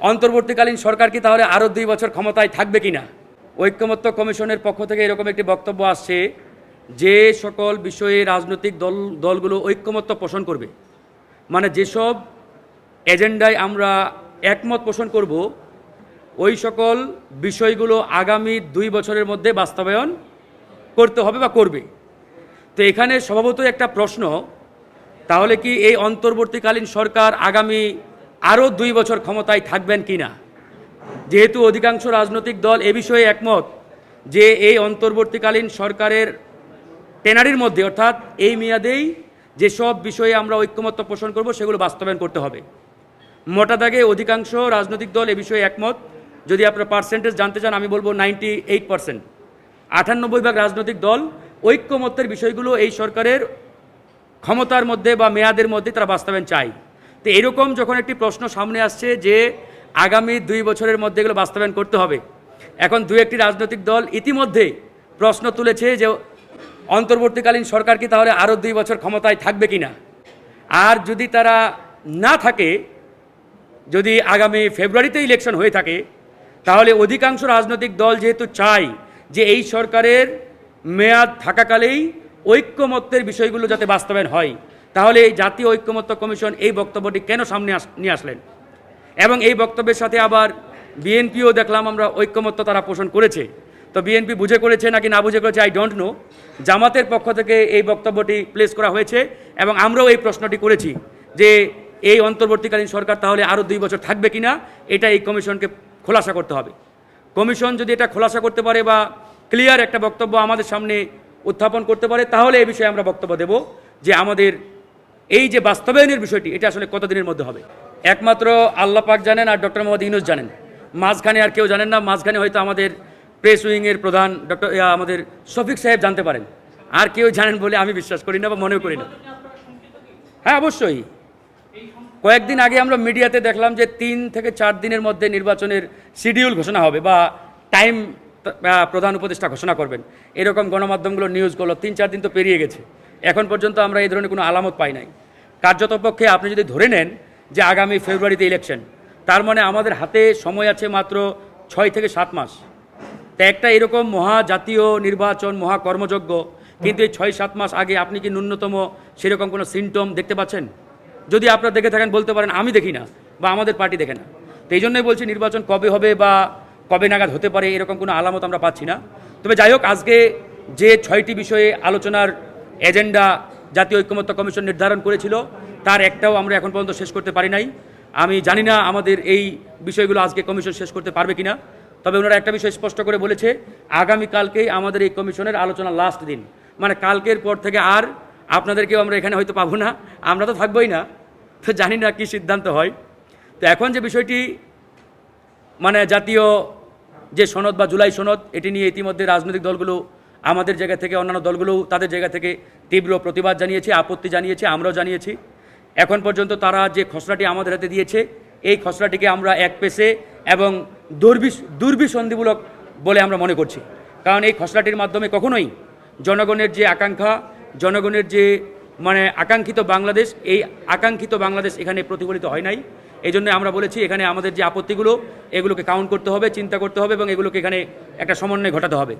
অন্তর্বর্তীকালীন সরকার কি তাহলে আরও দুই বছর ক্ষমতায় থাকবে কি না ঐক্যমত্য কমিশনের পক্ষ থেকে এরকম একটি বক্তব্য আসছে যে সকল বিষয়ে রাজনৈতিক দল, দলগুলো ঐক্যমত্য পোষণ করবে। মানে যেসব এজেন্ডায় আমরা একমত পোষণ করব, ওই সকল বিষয়গুলো আগামী দুই বছরের মধ্যে বাস্তবায়ন করতে হবে বা করবে। তো এখানে স্বভাবতই একটা প্রশ্ন, তাহলে কি এই অন্তর্বর্তীকালীন সরকার আগামী আরও দুই বছর ক্ষমতায় থাকবেন কি না যেহেতু অধিকাংশ রাজনৈতিক দল এ বিষয়ে একমত যে এই অন্তর্বর্তীকালীন সরকারের টেনারির মধ্যে, অর্থাৎ এই মেয়াদেই যেসব বিষয়ে আমরা ঐক্যমত্য পোষণ করব, সেগুলো বাস্তবায়ন করতে হবে। মোটা দাগে অধিকাংশ রাজনৈতিক দল এ বিষয়ে একমত। যদি আপনার পার্সেন্টেজ জানতে চান, আমি বলব নাইনটি এইট পার্সেন্ট আটানব্বই ভাগ রাজনৈতিক দল ঐক্যমত্যের বিষয়গুলো এই সরকারের ক্ষমতার মধ্যে বা মেয়াদের মধ্যে তারা বাস্তবায়ন চায়। তো এরকম যখন একটি প্রশ্ন সামনে আসছে যে আগামী দুই বছরের মধ্যে এগুলো বাস্তবায়ন করতে হবে, এখন দু একটি রাজনৈতিক দল ইতিমধ্যে প্রশ্ন তুলেছে যে অন্তর্বর্তীকালীন সরকার কি তাহলে আরও দুই বছর ক্ষমতায় থাকবে কি না আর যদি তারা না থাকে, যদি আগামী ফেব্রুয়ারিতে ইলেকশন হয়ে থাকে, তাহলে অধিকাংশ রাজনৈতিক দল যেহেতু চায় যে এই সরকারের মেয়াদ থাকাকালেই ঐক্যমত্যের বিষয়গুলো যাতে বাস্তবায়ন হয় তাহলে এই জাতীয় ঐক্যমত্য কমিশন এই বক্তব্যটি কেন সামনে আস, নিয়ে আসলেন? এবং এই বক্তব্যের সাথে আবার বিএনপিও দেখলাম আমরা ঐক্যমত্য তারা পোষণ করেছে। তো বিএনপি বুঝে করেছে নাকি না বুঝে করেছে আই ডোন্ট নো জামাতের পক্ষ থেকে এই বক্তব্যটি প্লেস করা হয়েছে এবং আমরাও এই প্রশ্নটি করেছি যে এই অন্তর্বর্তীকালীন সরকার তাহলে আরও দুই বছর থাকবে কিনা? এটা এই কমিশনকে খোলাসা করতে হবে। কমিশন যদি এটা খোলাসা করতে পারে বা ক্লিয়ার একটা বক্তব্য আমাদের সামনে উত্থাপন করতে পারে, তাহলে এই বিষয়ে আমরা বক্তব্য দেব যে আমাদের এই যে বাস্তবায়নের বিষয়টি, এটা আসলে কতদিনের মধ্যে হবে? একমাত্র আল্লাহ পাক জানেন আর ডক্টর মোহাম্মদ ইউনুস জানেন। মাঝখানে আর কেউ জানেন না, মাঝখানে হয়তো আমাদের প্রেস উইংয়ের প্রধান ডক্টর আমাদের শফিক সাহেব জানতে পারেন। আর কেউ জানেন বলে আমি বিশ্বাস করি না বা মনেও করি না। হ্যাঁ অবশ্যই। কয়েকদিন আগে আমরা মিডিয়াতে দেখলাম যে তিন থেকে চার দিনের মধ্যে নির্বাচনের শিডিউল ঘোষণা হবে বা টাইম প্রধান উপদেষ্টা ঘোষণা করবেন। এরকম গণমাধ্যমগুলো নিউজগুলো তিন চার দিন তো পেরিয়ে গেছে। এখন পর্যন্ত আমরা এই ধরনের কোনো আলামত পাই নাই। কার্যত পক্ষে আপনি যদি ধরে নেন যে আগামী ফেব্রুয়ারিতে ইলেকশন তার মানে আমাদের হাতে সময় আছে মাত্র ছয় থেকে সাত মাস। তা একটা এরকম মহা জাতীয় নির্বাচন মহা কর্মযজ্ঞ কিন্তু এই ছয় সাত মাস আগে আপনি কি ন্যূনতম সেরকম কোনো সিমটম দেখতে পাচ্ছেন? যদি আপনারা দেখে থাকেন, বলতে পারেন, আমি দেখি না বা আমাদের পার্টি দেখে না। তো এই জন্যই বলছি, নির্বাচন কবে হবে বা কবে নাগাদ হতে পারে, এরকম কোনো আলামত আমরা পাচ্ছি না। তবে যাই হোক, আজকে যে ছয়টি বিষয়ে আলোচনার এজেন্ডা জাতীয় ঐক্যমত্য কমিশন নির্ধারণ করেছিল, তার একটাও আমরা এখন পর্যন্ত শেষ করতে পারি নাই। আমি জানি না আমাদের এই বিষয়গুলো আজকে কমিশন শেষ করতে পারবে কিনা, তবে ওনারা একটা বিষয় স্পষ্ট করে বলেছে, আগামীকালকেই আমাদের এই কমিশনের আলোচনা লাস্ট দিন। মানে কালকের পর থেকে আর আপনাদেরকেও আমরা এখানে হয়তো পাবো না, আমরা তো থাকবোই না, তো জানি না কী সিদ্ধান্ত হয়। তো এখন যে বিষয়টি মানে জাতীয় যে সনদ বা জুলাই সনদ, এটি নিয়ে ইতিমধ্যে রাজনৈতিক দলগুলো আমাদের জায়গা থেকে অন্যান্য দলগুলোও তাদের জায়গা থেকে তীব্র প্রতিবাদ জানিয়েছে, আপত্তি জানিয়েছে, আমরাও জানিয়েছি। এখন পর্যন্ত তারা যে খসড়াটি আমাদের হাতে দিয়েছে, এই খসড়াটিকে আমরা এক পেশে এবং দুর্বিস দুর্বিসন্ধিমূলক বলে আমরা মনে করছি। কারণ এই খসড়াটির মাধ্যমে কখনোই জনগণের যে আকাঙ্ক্ষা, জনগণের যে মানে আকাঙ্ক্ষিত বাংলাদেশ, এই আকাঙ্ক্ষিত বাংলাদেশ এখানে প্রতিফলিত হয় নাই। এই জন্য আমরা বলেছি, এখানে আমাদের যে আপত্তিগুলো, এগুলোকে কাউন্ট করতে হবে, চিন্তা করতে হবে এবং এগুলোকে এখানে একটা সমন্বয় ঘটাতে হবে।